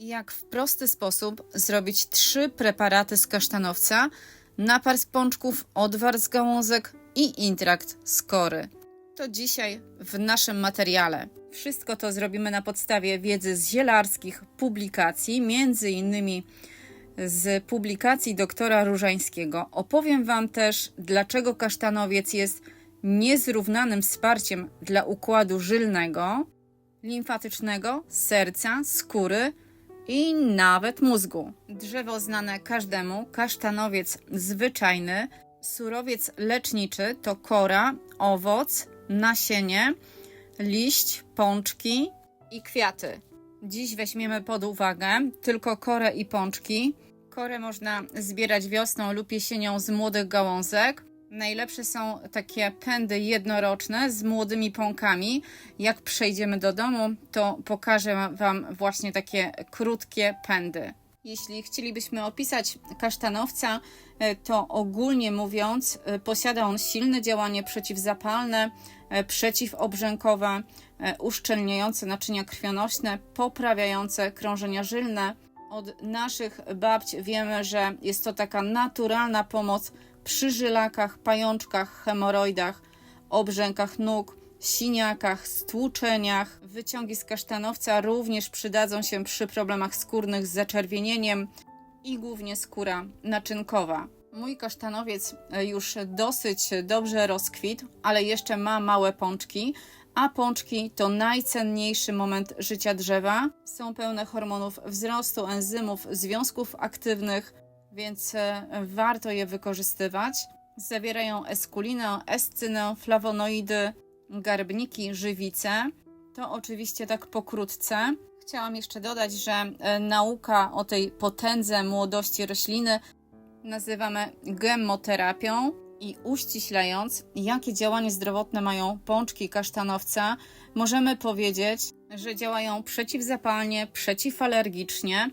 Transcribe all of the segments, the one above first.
Jak w prosty sposób zrobić trzy preparaty z kasztanowca, napar z pączków, odwar z gałązek i intrakt z kory. To dzisiaj w naszym materiale. Wszystko to zrobimy na podstawie wiedzy z zielarskich publikacji, między innymi z publikacji doktora Różańskiego. Opowiem Wam też, dlaczego kasztanowiec jest niezrównanym wsparciem dla układu żylnego, limfatycznego, serca, skóry i nawet mózgu. Drzewo znane każdemu, kasztanowiec zwyczajny, surowiec leczniczy to kora, owoc, nasienie, liść, pączki i kwiaty. Dziś weźmiemy pod uwagę tylko korę i pączki. Korę można zbierać wiosną lub jesienią z młodych gałązek. Najlepsze są takie pędy jednoroczne z młodymi pąkami. Jak przejdziemy do domu, to pokażę Wam właśnie takie krótkie pędy. Jeśli chcielibyśmy opisać kasztanowca, e, to ogólnie mówiąc, e, posiada on silne działanie przeciwzapalne, e, przeciwobrzękowe, uszczelniające naczynia krwionośne, poprawiające krążenia żylne. Od naszych babć wiemy, że jest to taka naturalna pomoc przy żylakach, pajączkach, hemoroidach, obrzękach nóg, siniakach, stłuczeniach. Wyciągi z kasztanowca również przydadzą się przy problemach skórnych z zaczerwienieniem i głównie skóra naczynkowa. Mój kasztanowiec e, już dosyć dobrze rozkwitł, ale jeszcze ma małe pączki, a pączki to najcenniejszy moment życia drzewa. Są pełne hormonów wzrostu, enzymów, związków aktywnych, więc e, warto je wykorzystywać. Zawierają eskulinę, escynę, flawonoidy, garbniki, żywice. To oczywiście tak pokrótce. Chciałam jeszcze dodać, że e, nauka o tej potędze młodości rośliny nazywamy gemoterapią i uściślając, jakie działanie zdrowotne mają pączki kasztanowca, możemy powiedzieć, że działają przeciwzapalnie, przeciwalergicznie,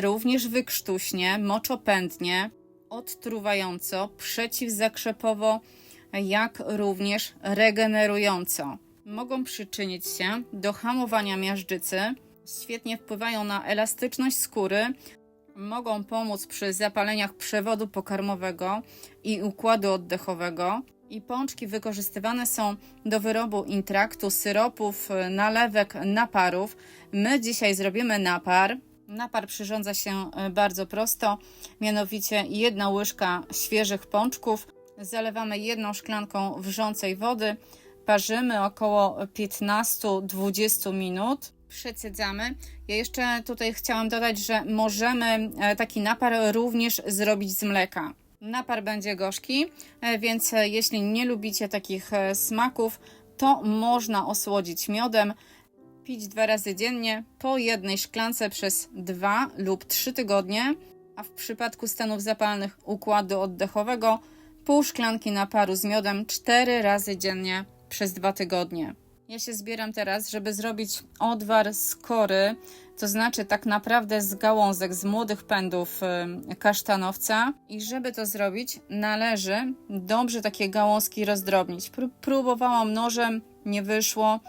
również wykrztuśnie, moczopędnie, odtruwająco, przeciwzakrzepowo, jak również regenerująco. Mogą przyczynić się do hamowania miażdżycy, świetnie wpływają na elastyczność skóry, mogą pomóc przy zapaleniach przewodu pokarmowego i układu oddechowego. I pączki wykorzystywane są do wyrobu intraktu, syropów, nalewek, naparów. My dzisiaj zrobimy napar. Napar przyrządza się e, bardzo prosto, mianowicie jedna łyżka świeżych pączków. Zalewamy jedną szklanką wrzącej wody, parzymy około 15-20 minut przecedzamy. Ja jeszcze tutaj chciałam dodać, że możemy e, taki napar również zrobić z mleka. Napar będzie gorzki, e, więc jeśli nie lubicie takich smaków, to można osłodzić miodem. Pić dwa razy dziennie po jednej szklance przez dwa lub trzy tygodnie, a w przypadku stanów zapalnych układu oddechowego pół szklanki naparu z miodem cztery razy dziennie przez dwa tygodnie. Ja się zbieram teraz, żeby zrobić odwar z kory, to znaczy tak naprawdę z gałązek, z młodych pędów y, kasztanowca. I żeby to zrobić, należy dobrze takie gałązki rozdrobnić. Pró- próbowałam nożem, nie wyszło,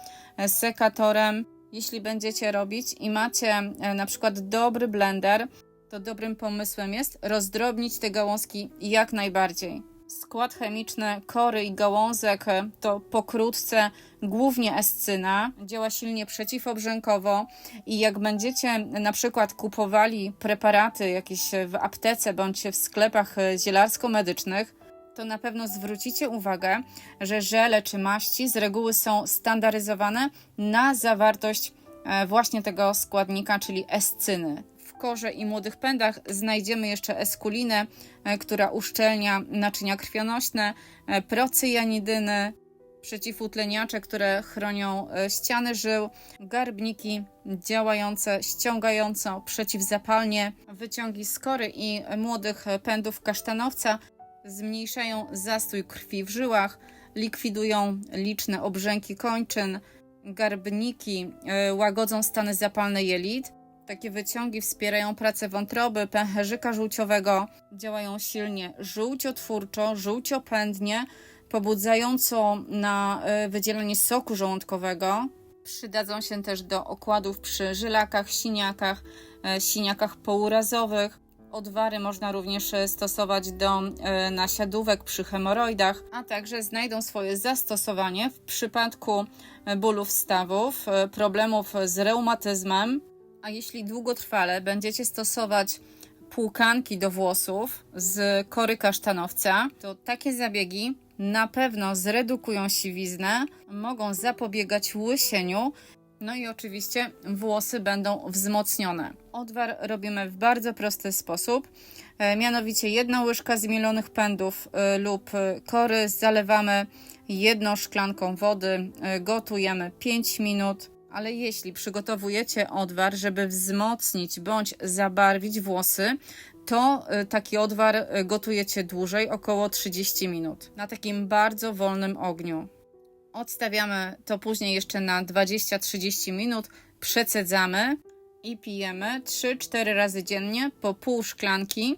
sekatorem. Jeśli będziecie robić i macie e, na przykład dobry blender, to dobrym pomysłem jest rozdrobnić te gałązki jak najbardziej. Skład chemiczny kory i gałązek to pokrótce głównie escyna, działa silnie przeciwobrzękowo i jak będziecie na przykład kupowali preparaty jakieś w aptece bądź w sklepach zielarsko-medycznych, to na pewno zwrócicie uwagę, że żele czy maści z reguły są standaryzowane na zawartość e, właśnie tego składnika, czyli escyny. Korze i młodych pędach znajdziemy jeszcze eskulinę, e, która uszczelnia naczynia krwionośne, e, procyjanidyny, przeciwutleniacze, które chronią ściany żył, garbniki działające ściągająco przeciwzapalnie, wyciągi skory i młodych pędów kasztanowca zmniejszają zastój krwi w żyłach, likwidują liczne obrzęki kończyn, garbniki łagodzą stany zapalne jelit, takie wyciągi wspierają pracę wątroby, pęcherzyka żółciowego, działają silnie żółciotwórczo, żółciopędnie, pobudzająco na e, wydzielenie soku żołądkowego. Przydadzą się też do okładów przy żylakach, siniakach, e, siniakach pourazowych. Odwary można również e, stosować do e, nasiadówek przy hemoroidach, a także znajdą swoje zastosowanie w przypadku e, bólów stawów, problemów z reumatyzmem. A jeśli długotrwale będziecie stosować płukanki do włosów z kory kasztanowca, to takie zabiegi na pewno zredukują siwiznę, mogą zapobiegać łysieniu, no i oczywiście włosy będą wzmocnione. Odwar robimy w bardzo prosty sposób. E, mianowicie jedna łyżka zmielonych pędów e, lub e, kory zalewamy jedną szklanką wody, gotujemy 5 minut. Ale jeśli przygotowujecie odwar, żeby wzmocnić bądź zabarwić włosy, to taki odwar gotujecie dłużej, około 30 minut, na takim bardzo wolnym ogniu. Odstawiamy to później jeszcze na 20-30 minut, przecedzamy i pijemy 3-4 razy dziennie po pół szklanki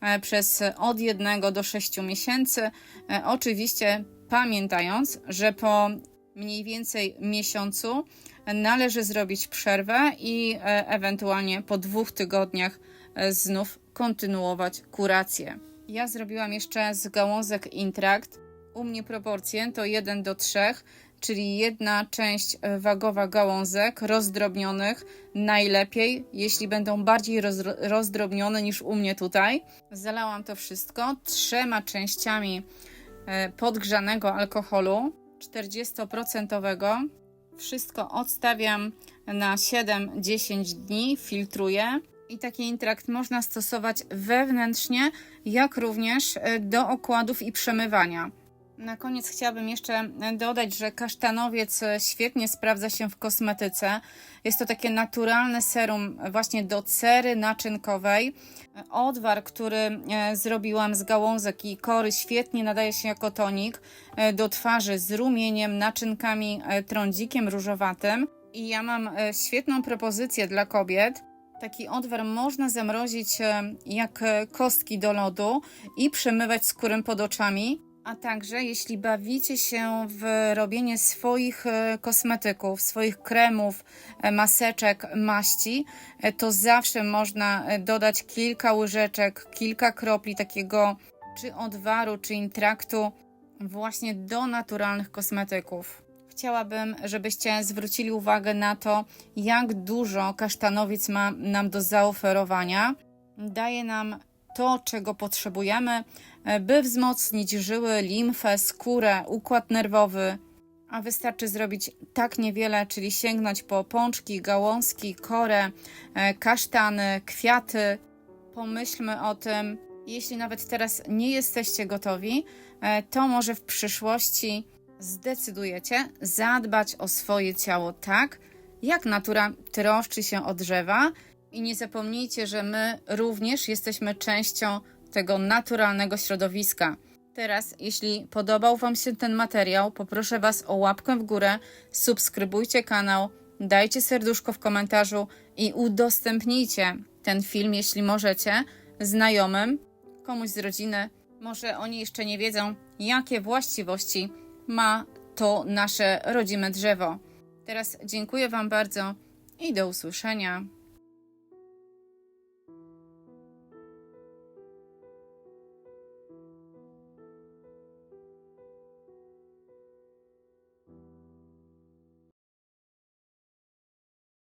e, przez od 1 do 6 miesięcy. E, Oczywiście pamiętając, że po mniej więcej miesiącu należy zrobić przerwę i e, ewentualnie po dwóch tygodniach znów kontynuować kurację. Ja zrobiłam jeszcze z gałązek intrakt. U mnie proporcje to 1 do 3, czyli jedna część e, wagowa gałązek rozdrobnionych najlepiej, jeśli będą bardziej roz- rozdrobnione niż u mnie tutaj. Zalałam to wszystko trzema częściami e, podgrzanego alkoholu 40%. Wszystko odstawiam na 7-10 dni, filtruję. I taki intrakt można stosować wewnętrznie, jak również e, do okładów i przemywania. Na koniec chciałabym jeszcze dodać, że kasztanowiec świetnie sprawdza się w kosmetyce. Jest to takie naturalne serum właśnie do cery naczynkowej. Odwar, który e, zrobiłam z gałązek i kory, świetnie nadaje się jako tonik e, do twarzy z rumieniem, naczynkami, e, trądzikiem różowatym. I ja mam świetną propozycję dla kobiet. Taki odwar można zamrozić jak kostki do lodu i przemywać skórę pod oczami. A także jeśli bawicie się w robienie swoich e, kosmetyków, swoich kremów, e, maseczek, maści, e, to zawsze można dodać kilka łyżeczek, kilka kropli takiego czy odwaru, czy intraktu właśnie do naturalnych kosmetyków. Chciałabym, żebyście zwrócili uwagę na to, jak dużo kasztanowiec ma nam do zaoferowania. Daje nam to, czego potrzebujemy, e, by wzmocnić żyły, limfę, skórę, układ nerwowy. A wystarczy zrobić tak niewiele, czyli sięgnąć po pączki, gałązki, korę, e, kasztany, kwiaty. Pomyślmy o tym. Jeśli nawet teraz nie jesteście gotowi, e, to może w przyszłości zdecydujecie zadbać o swoje ciało tak, jak natura troszczy się o drzewa. I nie zapomnijcie, że my również jesteśmy częścią tego naturalnego środowiska. Teraz, jeśli podobał Wam się ten materiał, poproszę Was o łapkę w górę, subskrybujcie kanał, dajcie serduszko w komentarzu i udostępnijcie ten film, jeśli możecie, znajomym, komuś z rodziny. Może oni jeszcze nie wiedzą, jakie właściwości ma to nasze rodzime drzewo. Teraz dziękuję Wam bardzo i do usłyszenia.